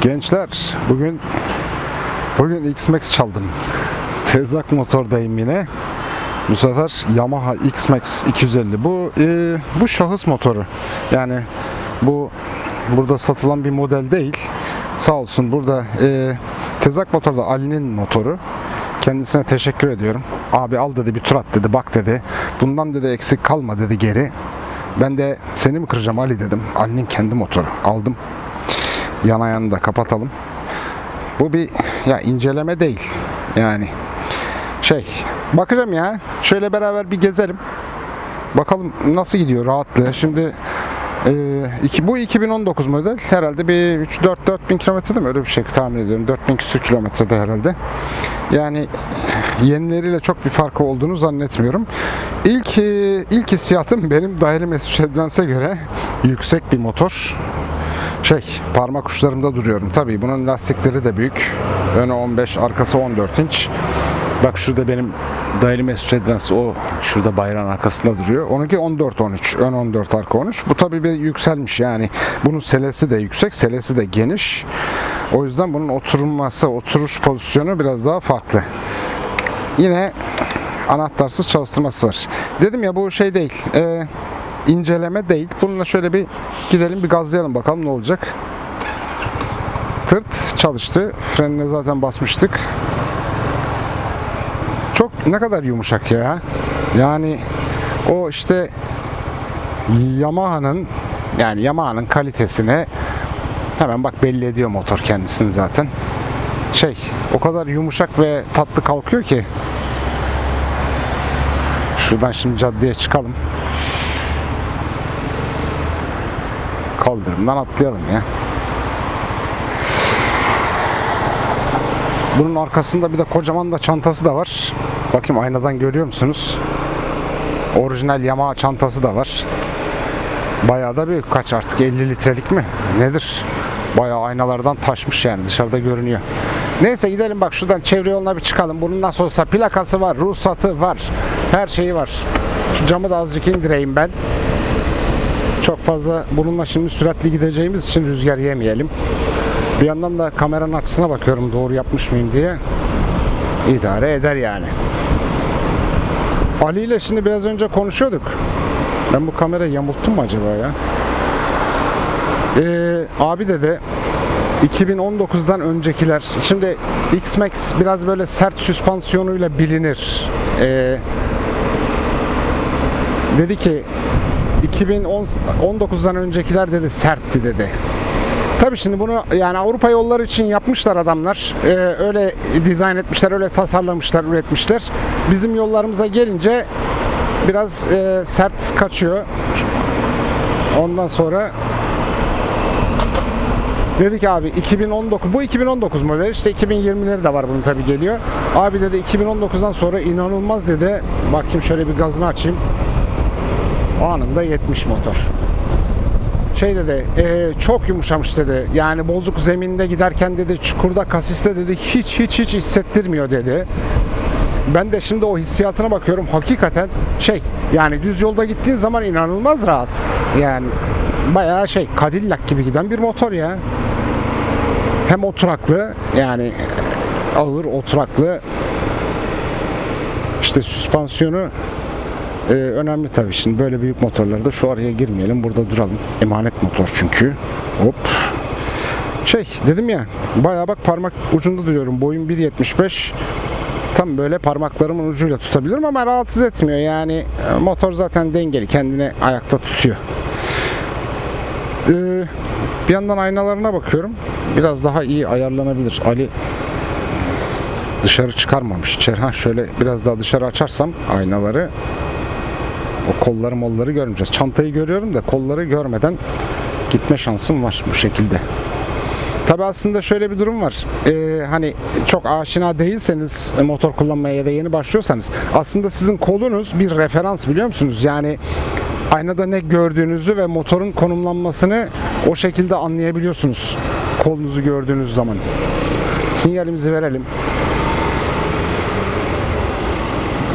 Gençler bugün bugün X-Max çaldım. Tezak motordayım yine. Bu sefer Yamaha X-Max 250. Bu e, bu şahıs motoru. Yani bu burada satılan bir model değil. Sağ olsun burada e, Tezak motorda Ali'nin motoru. Kendisine teşekkür ediyorum. Abi al dedi bir tur at dedi bak dedi. Bundan dedi eksik kalma dedi geri. Ben de seni mi kıracağım Ali dedim. Ali'nin kendi motoru. Aldım. Yan ayağını da kapatalım. Bu bir ya inceleme değil. Yani şey bakacağım ya. Şöyle beraber bir gezelim. Bakalım nasıl gidiyor rahatlığı. Şimdi e, iki, bu 2019 model. Herhalde bir 3-4-4 bin kilometrede mi? Öyle bir şey tahmin ediyorum. 4 bin küsür kilometrede herhalde. Yani yenileriyle çok bir farkı olduğunu zannetmiyorum. İlk e, ilk hissiyatım benim Mesut Advance'e göre yüksek bir motor şey parmak uçlarımda duruyorum. Tabii bunun lastikleri de büyük. Önü 15, arkası 14 inç. Bak şurada benim Daily Mesut Advance o şurada bayrağın arkasında duruyor. Onunki 14 13. Ön 14 arka 13. Bu tabii bir yükselmiş yani. Bunun selesi de yüksek, selesi de geniş. O yüzden bunun oturması, oturuş pozisyonu biraz daha farklı. Yine anahtarsız çalıştırması var. Dedim ya bu şey değil. E, inceleme değil. Bununla şöyle bir gidelim bir gazlayalım bakalım ne olacak. Tırt çalıştı. Frenine zaten basmıştık. Çok ne kadar yumuşak ya. Yani o işte Yamaha'nın yani Yamaha'nın kalitesine hemen bak belli ediyor motor kendisini zaten. Şey o kadar yumuşak ve tatlı kalkıyor ki Şuradan şimdi caddeye çıkalım. Kaldırımdan atlayalım ya. Bunun arkasında bir de kocaman da çantası da var. Bakayım aynadan görüyor musunuz? Orijinal Yamaha çantası da var. Bayağı da büyük. Kaç artık 50 litrelik mi? Nedir? Bayağı aynalardan taşmış yani dışarıda görünüyor. Neyse gidelim bak şuradan çevre yoluna bir çıkalım. Bunun nasıl olsa plakası var, ruhsatı var. Her şeyi var. Şu camı da azıcık indireyim ben. Çok fazla bununla şimdi süratli gideceğimiz için rüzgar yemeyelim. Bir yandan da kameranın aksına bakıyorum doğru yapmış mıyım diye. İdare eder yani. Ali ile şimdi biraz önce konuşuyorduk. Ben bu kamerayı yamulttum mu acaba ya? Ee, abi dedi 2019'dan öncekiler. Şimdi X-Max biraz böyle sert süspansiyonuyla bilinir. Ee, dedi ki 2019'dan öncekiler dedi sertti dedi. Tabii şimdi bunu yani Avrupa yolları için yapmışlar adamlar. Ee, öyle dizayn etmişler, öyle tasarlamışlar, üretmişler. Bizim yollarımıza gelince biraz e, sert kaçıyor. Ondan sonra Dedik abi 2019 bu 2019 model işte 2020'leri de var bunun tabi geliyor. Abi dedi 2019'dan sonra inanılmaz dedi. Bakayım şöyle bir gazını açayım. Anında 70 motor. Şey dedi e, çok yumuşamış dedi. Yani bozuk zeminde giderken dedi çukurda kasiste dedi hiç hiç hiç hissettirmiyor dedi. Ben de şimdi o hissiyatına bakıyorum. Hakikaten şey yani düz yolda gittiğin zaman inanılmaz rahat. Yani bayağı şey Cadillac gibi giden bir motor ya. Hem oturaklı yani ağır oturaklı işte süspansiyonu e, önemli tabii. Şimdi böyle büyük motorlarda şu araya girmeyelim. Burada duralım. Emanet motor çünkü. Hop. Şey dedim ya bayağı bak parmak ucunda duruyorum. Boyum 1.75 tam böyle parmaklarımın ucuyla tutabilirim ama rahatsız etmiyor. Yani e, motor zaten dengeli. Kendini ayakta tutuyor. Ee, bir yandan aynalarına bakıyorum. Biraz daha iyi ayarlanabilir. Ali dışarı çıkarmamış içeri. Ha şöyle biraz daha dışarı açarsam aynaları o kolları molları görmeyeceğiz. Çantayı görüyorum da kolları görmeden gitme şansım var bu şekilde. Tabi aslında şöyle bir durum var. Ee, hani çok aşina değilseniz e, motor kullanmaya ya da yeni başlıyorsanız aslında sizin kolunuz bir referans biliyor musunuz? Yani aynada ne gördüğünüzü ve motorun konumlanmasını o şekilde anlayabiliyorsunuz. Kolunuzu gördüğünüz zaman. Sinyalimizi verelim.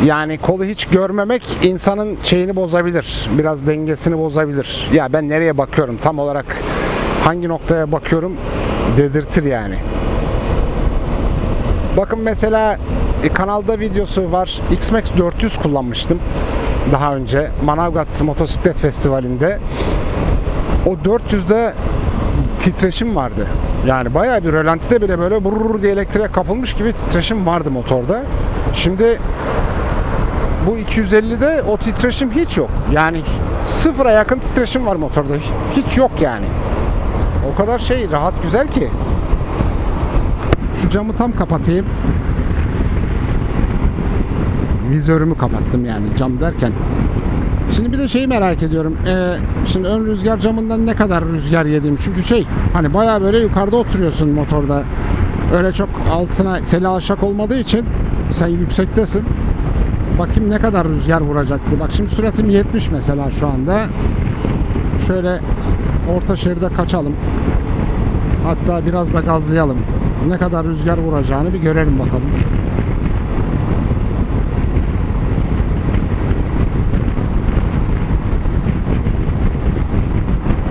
Yani kolu hiç görmemek insanın şeyini bozabilir. Biraz dengesini bozabilir. Ya ben nereye bakıyorum tam olarak hangi noktaya bakıyorum dedirtir yani. Bakın mesela e, kanalda videosu var. X-Max 400 kullanmıştım daha önce Manavgat Motosiklet Festivali'nde. O 400'de titreşim vardı. Yani bayağı bir rölantide bile böyle burur diye elektriğe kapılmış gibi titreşim vardı motorda. Şimdi bu 250'de o titreşim hiç yok. Yani sıfıra yakın titreşim var motorda. Hiç yok yani. O kadar şey rahat güzel ki. Şu camı tam kapatayım. Vizörümü kapattım yani cam derken. Şimdi bir de şeyi merak ediyorum. Ee, şimdi ön rüzgar camından ne kadar rüzgar yedim? Çünkü şey hani bayağı böyle yukarıda oturuyorsun motorda. Öyle çok altına seli aşak olmadığı için sen yüksektesin. Bakayım ne kadar rüzgar vuracaktı. Bak şimdi süratim 70 mesela şu anda. Şöyle orta şeride kaçalım. Hatta biraz da gazlayalım. Ne kadar rüzgar vuracağını bir görelim bakalım.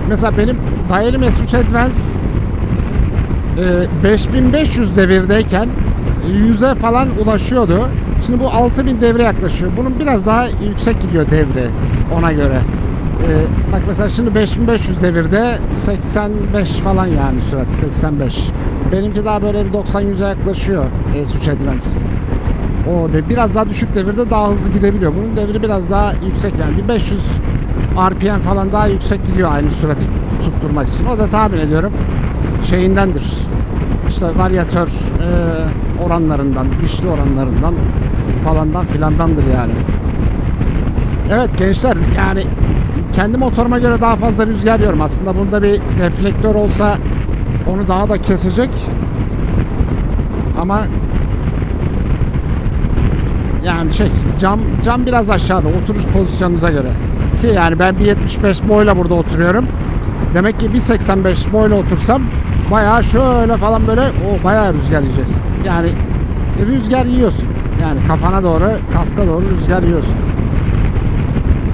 Mesela benim Dayelim S3 Advance e, 5500 devirdeyken 100'e falan ulaşıyordu. Şimdi bu 6000 devre yaklaşıyor. Bunun biraz daha yüksek gidiyor devre ona göre. E, bak mesela şimdi 5500 devirde 85 falan yani sürat 85. Benimki daha böyle bir 90-100'e yaklaşıyor S3 Advance. O de biraz daha düşük devirde daha hızlı gidebiliyor. Bunun devri biraz daha yüksek yani bir 500 RPM falan daha yüksek gidiyor aynı sürati tutturmak için. O da tahmin ediyorum şeyindendir. İşte varyatör e, oranlarından, dişli oranlarından falandan filandandır yani. Evet gençler yani kendi motoruma göre daha fazla rüzgar yiyorum. Aslında burada bir deflektör olsa onu daha da kesecek. Ama yani şey cam cam biraz aşağıda oturuş pozisyonunuza göre. Ki yani ben 1.75 boyla burada oturuyorum. Demek ki 1.85 boyla otursam bayağı şöyle falan böyle o bayağı rüzgar yiyeceksin. Yani rüzgar yiyorsun. Yani kafana doğru, kaska doğru rüzgar yiyorsun.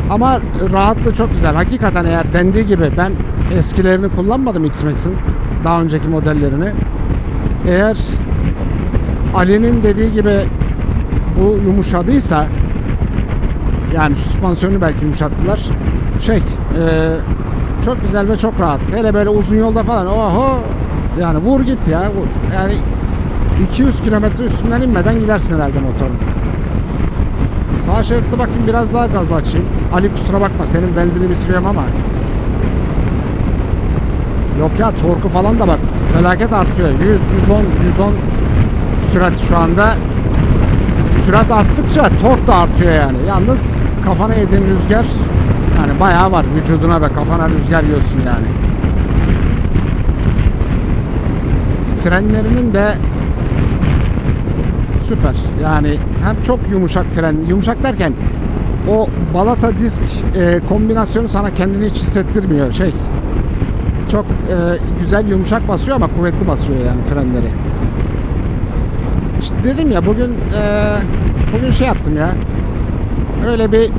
Ama rahatlığı çok güzel. Hakikaten eğer dendiği gibi ben eskilerini kullanmadım X-Max'in. Daha önceki modellerini. Eğer Ali'nin dediği gibi bu yumuşadıysa yani süspansiyonu belki yumuşattılar. Şey e, çok güzel ve çok rahat. Hele böyle uzun yolda falan oho yani vur git ya vur. Yani 200 kilometre üstünden inmeden gidersin herhalde motorun. Sağ şeritte bakayım biraz daha gaz açayım. Ali kusura bakma senin benzini bitiriyorum ama. Yok ya torku falan da bak felaket artıyor. 100, 110, 110 sürat şu anda. Sürat arttıkça tork da artıyor yani. Yalnız kafana yediğin rüzgar bayağı var. Vücuduna ve kafana rüzgar yiyorsun yani. Frenlerinin de süper. Yani hem çok yumuşak fren, yumuşak derken o balata disk e, kombinasyonu sana kendini hiç hissettirmiyor. Şey çok e, güzel yumuşak basıyor ama kuvvetli basıyor yani frenleri. İşte dedim ya bugün e, bugün şey yaptım ya. Öyle bir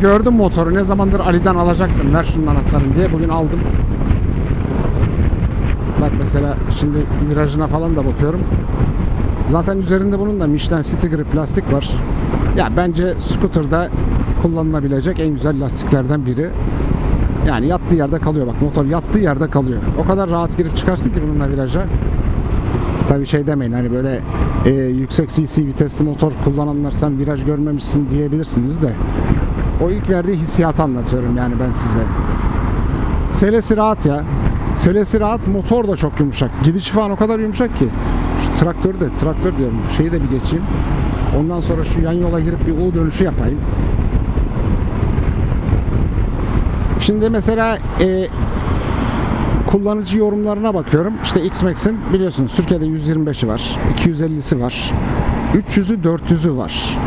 gördüm motoru. Ne zamandır Ali'den alacaktım. Ver şunun anahtarını diye. Bugün aldım. Bak mesela şimdi virajına falan da bakıyorum. Zaten üzerinde bunun da Michelin City Grip plastik var. Ya bence scooter'da kullanılabilecek en güzel lastiklerden biri. Yani yattığı yerde kalıyor bak motor yattığı yerde kalıyor. O kadar rahat girip çıkarsın ki bununla viraja. Tabi şey demeyin hani böyle e, yüksek cc vitesli motor kullananlar sen viraj görmemişsin diyebilirsiniz de o ilk verdiği hissiyatı anlatıyorum yani ben size. Selesi rahat ya. Selesi rahat, motor da çok yumuşak. Gidişi falan o kadar yumuşak ki. Şu traktörü de, traktör diyorum, şeyi de bir geçeyim. Ondan sonra şu yan yola girip bir U dönüşü yapayım. Şimdi mesela e, kullanıcı yorumlarına bakıyorum. İşte X-Max'in biliyorsunuz Türkiye'de 125'i var, 250'si var, 300'ü 400'ü var.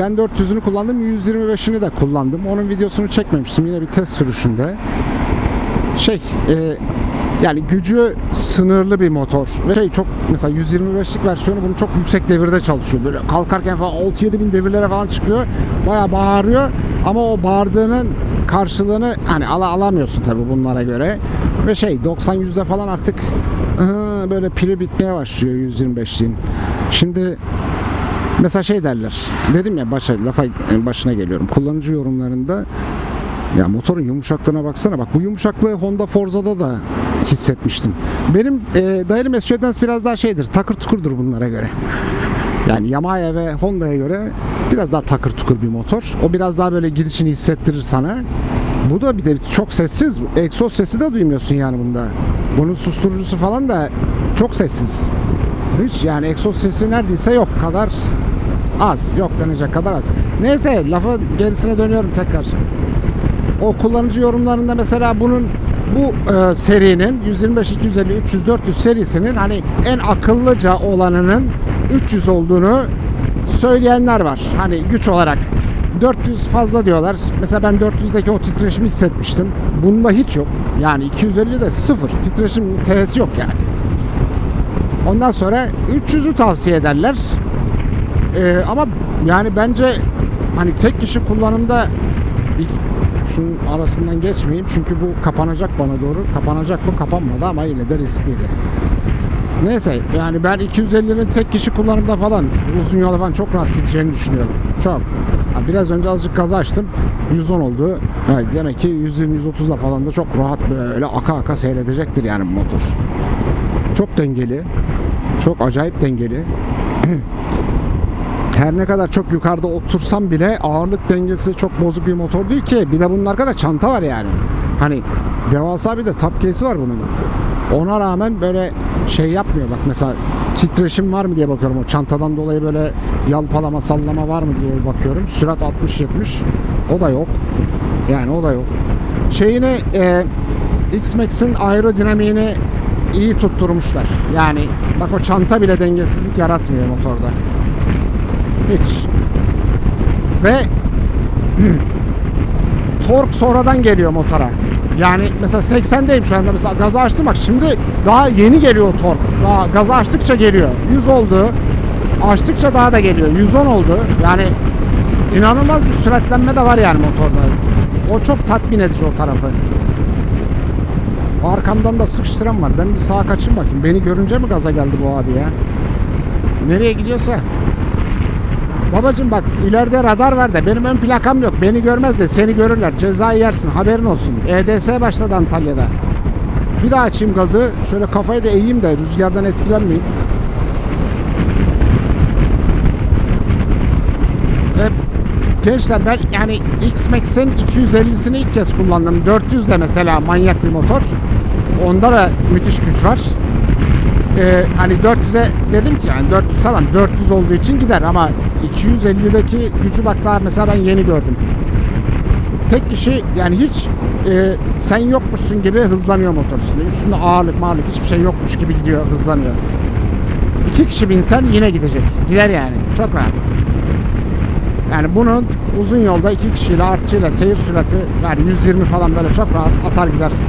Ben 400'ünü kullandım, 125'ini de kullandım. Onun videosunu çekmemiştim yine bir test sürüşünde. Şey, e, yani gücü sınırlı bir motor. Ve şey çok mesela 125'lik versiyonu bunu çok yüksek devirde çalışıyor. Böyle kalkarken falan 6-7 bin devirlere falan çıkıyor. Bayağı bağırıyor. Ama o bağırdığının karşılığını hani ala alamıyorsun tabi bunlara göre. Ve şey 90 yüzde falan artık ıı, böyle pili bitmeye başlıyor 125'liğin. Şimdi mesela şey derler. Dedim ya başa lafa başına geliyorum. Kullanıcı yorumlarında ya motorun yumuşaklığına baksana bak bu yumuşaklığı Honda Forza'da da hissetmiştim. Benim e, dayalı Mercedes biraz daha şeydir takır tukurdur bunlara göre. Yani Yamaha ve Honda'ya göre biraz daha takır tukur bir motor. O biraz daha böyle gidişini hissettirir sana. Bu da bir de çok sessiz. Egzoz sesi de duymuyorsun yani bunda. Bunun susturucusu falan da çok sessiz. Hiç yani egzoz sesi neredeyse yok kadar az. Yok denecek kadar az. Neyse lafı gerisine dönüyorum tekrar. O kullanıcı yorumlarında mesela bunun bu e, serinin 125, 250, 300, 400 serisinin hani en akıllıca olanının 300 olduğunu söyleyenler var. Hani güç olarak 400 fazla diyorlar. Mesela ben 400'deki o titreşimi hissetmiştim. Bunda hiç yok. Yani 250'de sıfır. Titreşim T'si yok yani. Ondan sonra 300'ü tavsiye ederler. Ee, ama yani bence hani tek kişi kullanımda şunun arasından geçmeyeyim çünkü bu kapanacak bana doğru. Kapanacak mı? Kapanmadı ama yine de riskliydi. Neyse yani ben 250'nin tek kişi kullanımda falan uzun yola falan çok rahat gideceğini düşünüyorum. Çok. Biraz önce azıcık gaza açtım. 110 oldu. Ha, demek ki 120-130'la falan da çok rahat böyle aka aka seyredecektir yani bu motor. Çok dengeli. Çok acayip dengeli. her ne kadar çok yukarıda otursam bile ağırlık dengesi çok bozuk bir motor değil ki. Bir de bunun arkada çanta var yani. Hani devasa bir de top case'i var bunun. Ona rağmen böyle şey yapmıyor bak mesela titreşim var mı diye bakıyorum o çantadan dolayı böyle yalpalama sallama var mı diye bakıyorum. Sürat 60-70 o da yok. Yani o da yok. Şeyini e, X-Max'in aerodinamiğini iyi tutturmuşlar. Yani bak o çanta bile dengesizlik yaratmıyor motorda. Hiç. Ve tork sonradan geliyor motora. Yani mesela 80'deyim şu anda mesela gazı açtım bak şimdi daha yeni geliyor tork. Daha gazı açtıkça geliyor. 100 oldu. Açtıkça daha da geliyor. 110 oldu. Yani inanılmaz bir süratlenme de var yani motorda. O çok tatmin edici o tarafı. Arkamdan da sıkıştıran var. Ben bir sağa kaçayım bakayım. Beni görünce mi gaza geldi bu abi ya? Nereye gidiyorsa. Babacım bak ileride radar var da benim ön plakam yok. Beni görmez de seni görürler. Cezayı yersin. Haberin olsun. EDS başladı Antalya'da. Bir daha açayım gazı. Şöyle kafayı da eğeyim de rüzgardan etkilenmeyeyim. Hep Gençler ben yani X-Max'in 250'sini ilk kez kullandım. 400 de mesela manyak bir motor. Onda da müthiş güç var. Ee, hani 400'e dedim ki yani 400 tamam 400 olduğu için gider ama 250'deki gücü bak daha mesela ben yeni gördüm. Tek kişi yani hiç e, sen yokmuşsun gibi hızlanıyor motor üstünde. Üstünde ağırlık mağırlık hiçbir şey yokmuş gibi gidiyor hızlanıyor. İki kişi binsen yine gidecek. Gider yani. Çok rahat. Yani bunun uzun yolda iki kişiyle artçıyla seyir sürati yani 120 falan böyle çok rahat atar gidersin.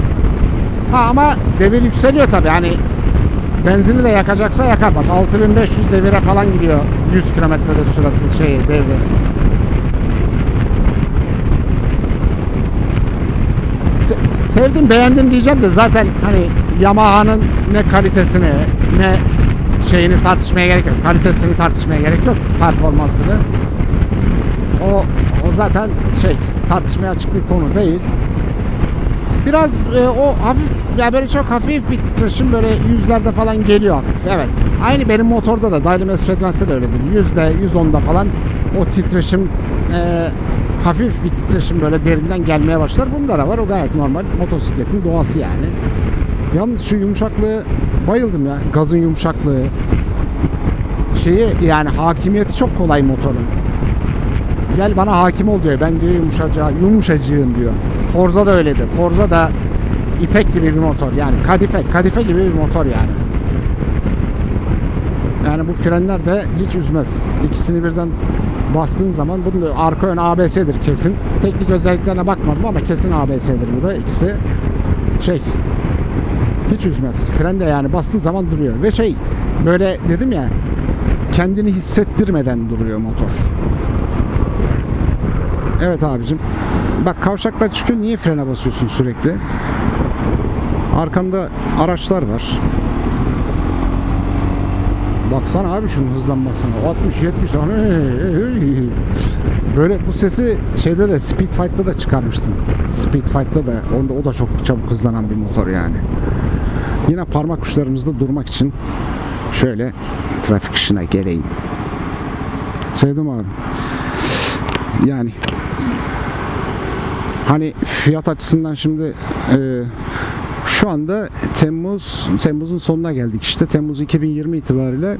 Ha ama devir yükseliyor tabi hani benzini de yakacaksa yakar bak 6500 devire falan gidiyor 100 kilometrede sürati şey devri. Se- sevdim beğendim diyeceğim de zaten hani Yamaha'nın ne kalitesini ne şeyini tartışmaya gerek yok. Kalitesini tartışmaya gerek yok. Performansını. O, o zaten şey tartışmaya açık bir konu değil. Biraz e, o hafif ya böyle çok hafif bir titreşim böyle yüzlerde falan geliyor hafif. Evet. Aynı benim motorda da Dynamo Advance'de de öyledir. Yüzde, 110'da falan o titreşim e, hafif bir titreşim böyle derinden gelmeye başlar. Bunda da var. O gayet normal. Motosikletin doğası yani. Yalnız şu yumuşaklığı bayıldım ya. Gazın yumuşaklığı. Şeyi yani hakimiyeti çok kolay motorun. Gel bana hakim ol diyor. Ben diyor yumuşacağı, yumuşacığım diyor. Forza da öyledir. Forza da ipek gibi bir motor. Yani kadife, kadife gibi bir motor yani. Yani bu frenler de hiç üzmez. İkisini birden bastığın zaman bunun arka ön ABS'dir kesin. Teknik özelliklerine bakmadım ama kesin ABS'dir bu da ikisi. Şey hiç üzmez. Fren de yani bastığın zaman duruyor. Ve şey böyle dedim ya kendini hissettirmeden duruyor motor. Evet abicim. Bak kavşakta çıkıyor niye frene basıyorsun sürekli? Arkanda araçlar var. Baksana abi şunun hızlanmasına. 60 70 hani böyle bu sesi şeyde de Speed Fight'ta da çıkarmıştım. Speed Fight'ta da onda o da çok çabuk hızlanan bir motor yani. Yine parmak uçlarımızda durmak için şöyle trafik ışığına geleyim. Sevdim abi. Yani hani fiyat açısından şimdi e, şu anda Temmuz Temmuz'un sonuna geldik işte. Temmuz 2020 itibariyle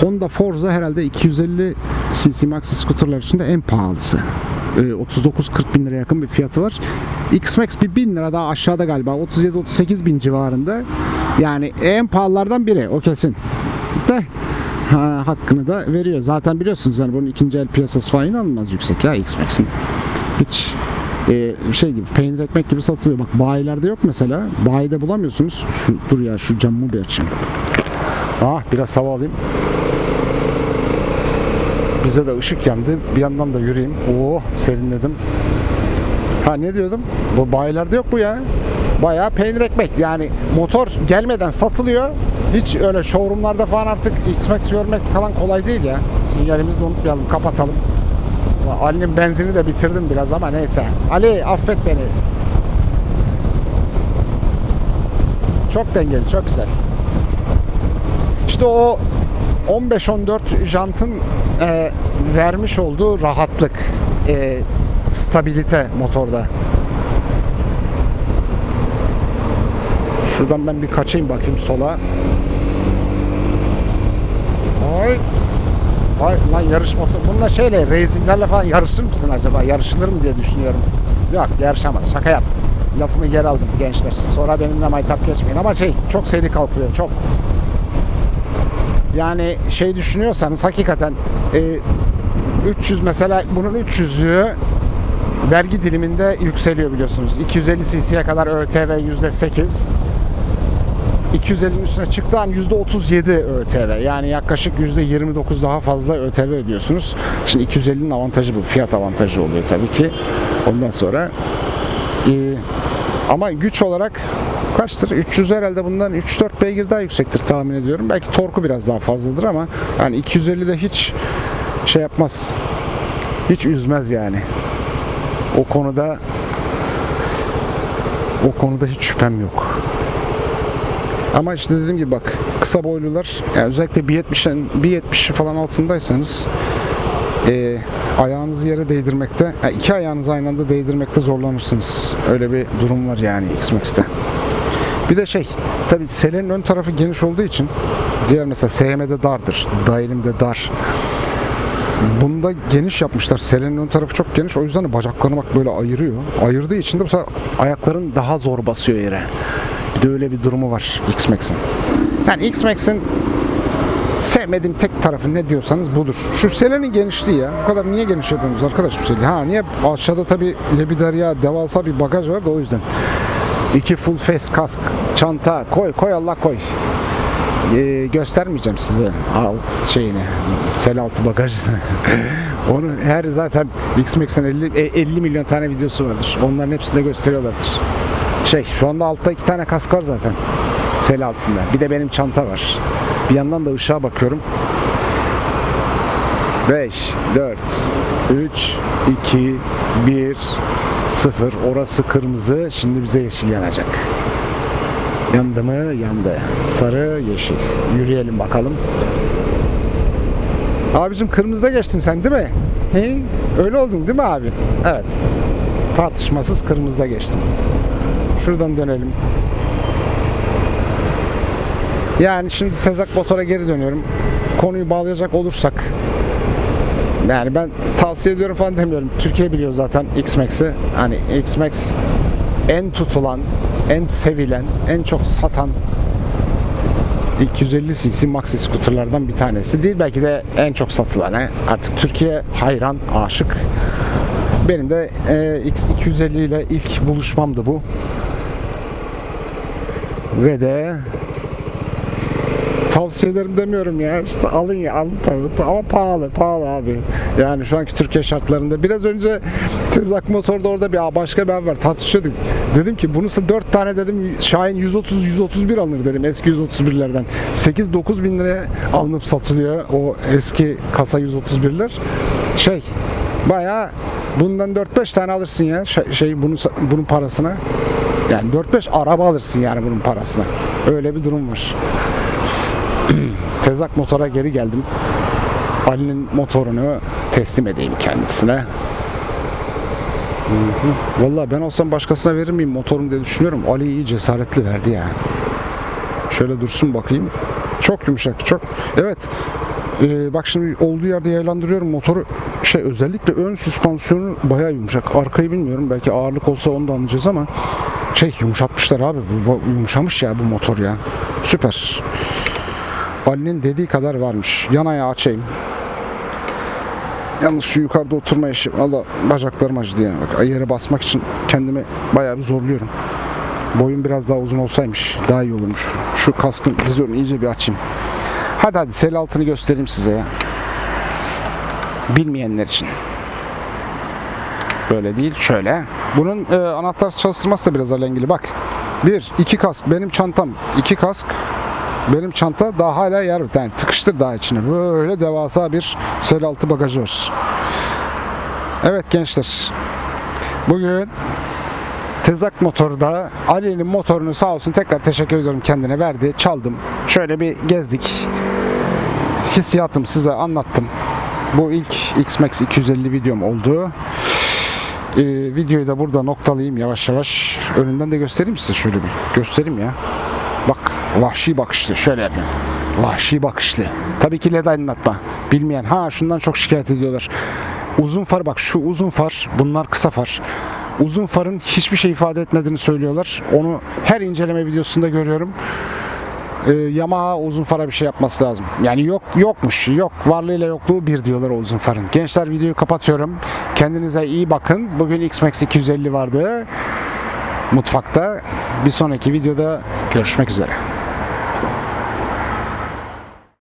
Honda Forza herhalde 250 cc maxi scooterlar içinde en pahalısı. E, 39-40 bin lira yakın bir fiyatı var. X-Max bir 1000 lira daha aşağıda galiba. 37-38 bin civarında. Yani en pahalılardan biri o kesin. De ha, hakkını da veriyor. Zaten biliyorsunuz yani bunun ikinci el piyasası falan inanılmaz yüksek ya X-Max'in. Hiç e, şey gibi peynir ekmek gibi satılıyor. Bak bayilerde yok mesela. Bayide bulamıyorsunuz. Şu, dur ya şu camımı bir açayım. Ah biraz hava alayım. Bize de ışık yandı. Bir yandan da yürüyeyim. Oo serinledim. Ha ne diyordum? Bu bayilerde yok bu ya. Bayağı peynir ekmek. Yani motor gelmeden satılıyor. Hiç öyle showroomlarda falan artık X-Max görmek falan kolay değil ya. Sinyalimizi de unutmayalım. Kapatalım. Ali'nin benzini de bitirdim biraz ama neyse. Ali affet beni. Çok dengeli, çok güzel. İşte o 15-14 jantın e, vermiş olduğu rahatlık, e, stabilite motorda. Şuradan ben bir kaçayım bakayım sola. Oy. Vay lan yarış motor. Bununla şeyle racinglerle falan yarışır mısın acaba? Yarışılır mı diye düşünüyorum. Yok yarışamaz. Şaka yaptım. Lafımı geri aldım gençler. Sonra benimle maytap geçmeyin. Ama şey çok seri kalkıyor. Çok. Yani şey düşünüyorsanız hakikaten e, 300 mesela bunun 300'lüğü vergi diliminde yükseliyor biliyorsunuz. 250 cc'ye kadar ÖTV %8. 250'nin üstüne çıktığı an %37 ÖTV. Yani yaklaşık %29 daha fazla ÖTV ödüyorsunuz. Şimdi 250'nin avantajı bu. Fiyat avantajı oluyor tabii ki. Ondan sonra e, ama güç olarak kaçtır? 300 herhalde bundan 3-4 beygir daha yüksektir tahmin ediyorum. Belki torku biraz daha fazladır ama yani 250'de hiç şey yapmaz. Hiç üzmez yani. O konuda o konuda hiç şüphem yok. Ama işte dediğim gibi bak kısa boylular yani özellikle 1.70'in 1.70 falan altındaysanız e, ayağınızı yere değdirmekte yani iki ayağınızı aynı anda değdirmekte zorlanırsınız. Öyle bir durum var yani X-Max'te. Bir de şey tabi selenin ön tarafı geniş olduğu için diğer mesela SM'de dardır. Dailimde dar. Bunda geniş yapmışlar. Selenin ön tarafı çok geniş. O yüzden de bacaklarını bak böyle ayırıyor. Ayırdığı için de bu sefer ayakların daha zor basıyor yere. Bir de öyle bir durumu var X-Max'in. Yani X-Max'in sevmediğim tek tarafı ne diyorsanız budur. Şu selenin genişliği ya. Bu kadar niye geniş yapıyorsunuz arkadaş bu seleyi? Ha niye? Aşağıda tabi Lebidarya devasa bir bagaj var da o yüzden. İki full face kask, çanta koy koy Allah koy. Ee, göstermeyeceğim size alt şeyini, sel altı bagajını. Onu her zaten X-Max'in 50, e, 50 milyon tane videosu vardır. Onların hepsinde gösteriyorlardır. Şey şu anda altta iki tane kask var zaten. Sel altında. Bir de benim çanta var. Bir yandan da ışığa bakıyorum. 5, 4, 3, 2, 1, 0. Orası kırmızı. Şimdi bize yeşil yanacak. Yandı mı? Yandı. Sarı, yeşil. Yürüyelim bakalım. Abicim kırmızıda geçtin sen değil mi? He? Öyle oldun değil mi abi? Evet. Tartışmasız kırmızıda geçtin. Şuradan dönelim. Yani şimdi tezak motora geri dönüyorum. Konuyu bağlayacak olursak yani ben tavsiye ediyorum falan demiyorum. Türkiye biliyor zaten X-Max'i. Hani X-Max en tutulan, en sevilen, en çok satan 250 cc maxi scooterlardan bir tanesi değil belki de en çok satılan artık Türkiye hayran aşık benim de e, X250 ile ilk buluşmamdı bu ve de tavsiye ederim demiyorum ya. İşte alın ya alın tabii. Ama pahalı pahalı abi. Yani şu anki Türkiye şartlarında. Biraz önce Tezak Motor'da orada bir başka bir var. Tartışıyorduk. Dedim ki bunu 4 tane dedim Şahin 130-131 alınır dedim eski 131'lerden. 8-9 bin liraya alınıp satılıyor o eski kasa 131'ler. Şey bayağı bundan 4-5 tane alırsın ya şey, şey bunun, bunun parasına. Yani 4-5 araba alırsın yani bunun parasına. Öyle bir durum var. Tezak motora geri geldim. Ali'nin motorunu teslim edeyim kendisine. Vallahi ben olsam başkasına verir miyim motorum diye düşünüyorum. Ali iyi cesaretli verdi ya. Şöyle dursun bakayım. Çok yumuşak, çok. Evet. Ee, bak şimdi olduğu yerde yaylandırıyorum motoru. Şey özellikle ön süspansiyonu bayağı yumuşak. Arkayı bilmiyorum. Belki ağırlık olsa onu da anlayacağız ama şey yumuşatmışlar abi. Bu, yumuşamış ya bu motor ya. Süper. Ali'nin dediği kadar varmış. Yan ayağı açayım. Yalnız şu yukarıda oturma işi valla bacaklarım acıdı yani. Bak, yere basmak için kendimi bayağı bir zorluyorum. Boyum biraz daha uzun olsaymış daha iyi olurmuş. Şu kaskın vizörünü iyice bir açayım. Hadi hadi sel altını göstereyim size ya. Bilmeyenler için. Böyle değil şöyle. Bunun e, anahtar çalıştırması da biraz alengili bak. Bir, iki kask benim çantam. iki kask benim çanta daha hala yer yani tıkıştır daha içine. Böyle devasa bir sel altı bagajı var. Evet gençler. Bugün Tezak motorda Ali'nin motorunu sağ olsun tekrar teşekkür ediyorum kendine verdi. Çaldım. Şöyle bir gezdik. Hissiyatım size anlattım. Bu ilk X-Max 250 videom oldu. Ee, videoyu da burada noktalayayım yavaş yavaş. Önünden de göstereyim size şöyle bir. Göstereyim ya. Bak vahşi bakışlı. Şöyle yapayım. Vahşi bakışlı. Tabii ki led aydınlatma. Bilmeyen. Ha şundan çok şikayet ediyorlar. Uzun far bak şu uzun far. Bunlar kısa far. Uzun farın hiçbir şey ifade etmediğini söylüyorlar. Onu her inceleme videosunda görüyorum. Ee, Yamaha uzun fara bir şey yapması lazım. Yani yok yokmuş. Yok. Varlığıyla yokluğu bir diyorlar uzun farın. Gençler videoyu kapatıyorum. Kendinize iyi bakın. Bugün X-Max 250 vardı. Mutfakta. Bir sonraki videoda görüşmek üzere.